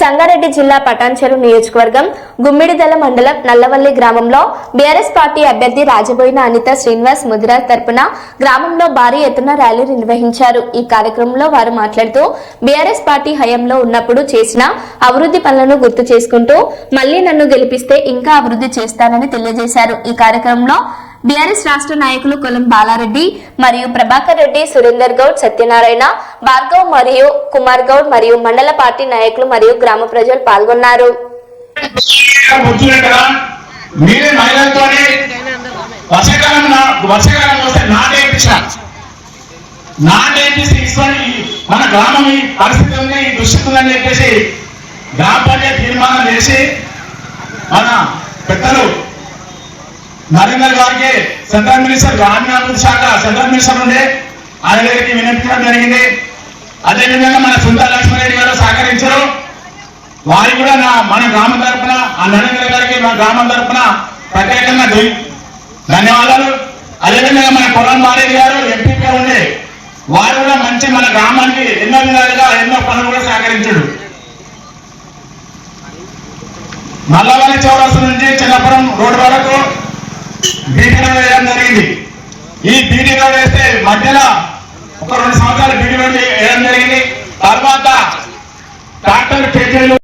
సంగారెడ్డి జిల్లా పటాన్చెరు నియోజకవర్గం గుమ్మిడిదల మండలం నల్లవల్లి గ్రామంలో బీఆర్ఎస్ పార్టీ అభ్యర్థి రాజబోయిన అనిత శ్రీనివాస్ ముదిరాజ్ తరపున గ్రామంలో భారీ ఎత్తున ర్యాలీ నిర్వహించారు. ఈ కార్యక్రమంలో వారు మాట్లాడుతూ బీఆర్ఎస్ పార్టీ హయాంలో ఉన్నప్పుడు చేసిన అభివృద్ధి పనులను గుర్తు చేసుకుంటూ మళ్ళీ నన్ను గెలిపిస్తే ఇంకా అభివృద్ధి చేస్తానని తెలియజేశారు. ఈ కార్యక్రమంలో బీఆర్ఎస్ రాష్ట్ర నాయకులు కొలం బాలారెడ్డి మరియు ప్రభాకర్ రెడ్డి సురేందర్ గౌడ్ సత్యనారాయణ భార్గవ్ మరియు కుమార్ గౌడ్ మరియు మండల పార్టీ నాయకులు మరియు గ్రామ ప్రజలు పాల్గొన్నారు. మన గ్రామం పరిస్థితి ఉంది ఉందని చెప్పేసి గ్రామ పంచాయతీ తీర్మానం నరేందర్ గారికి సెంట్రల్ మినిస్టర్ గ్రామీణాభివృద్ధి శాఖ సెంట్రల్ మినిస్టర్ ఉండే ఆయన దగ్గరికి వినిపించడం జరిగింది. అదేవిధంగా మన సుందర లక్ష్మారెడ్డి గారు సహకరించారు. వారికి కూడా నా మన గ్రామం తరపున ఆ నరేంద్ర గారికి మా గ్రామం తరపున ప్రత్యేకంగా ధన్యవాదాలు. అదేవిధంగా మన పొలం మారేది గారు ఎంపీగా ఉండే వారు కూడా మంచి మన గ్రామానికి ఎన్నో విధాలుగా ఎన్నో పనులు కూడా సహకరించాడు. నల్లవల్లి చౌరస్తా నుంచి చిన్నపురం రోడ్డు వరకు బీటీ రోడ్ వేయడం జరిగింది ఈ బీటీ రోడ్ వేస్తే మధ్యలో ఒక రెండు సంవత్సరాలు బిడ్డ రోడ్ వేయడం జరిగింది. తర్వాత ట్రాక్టర్ కేజీలు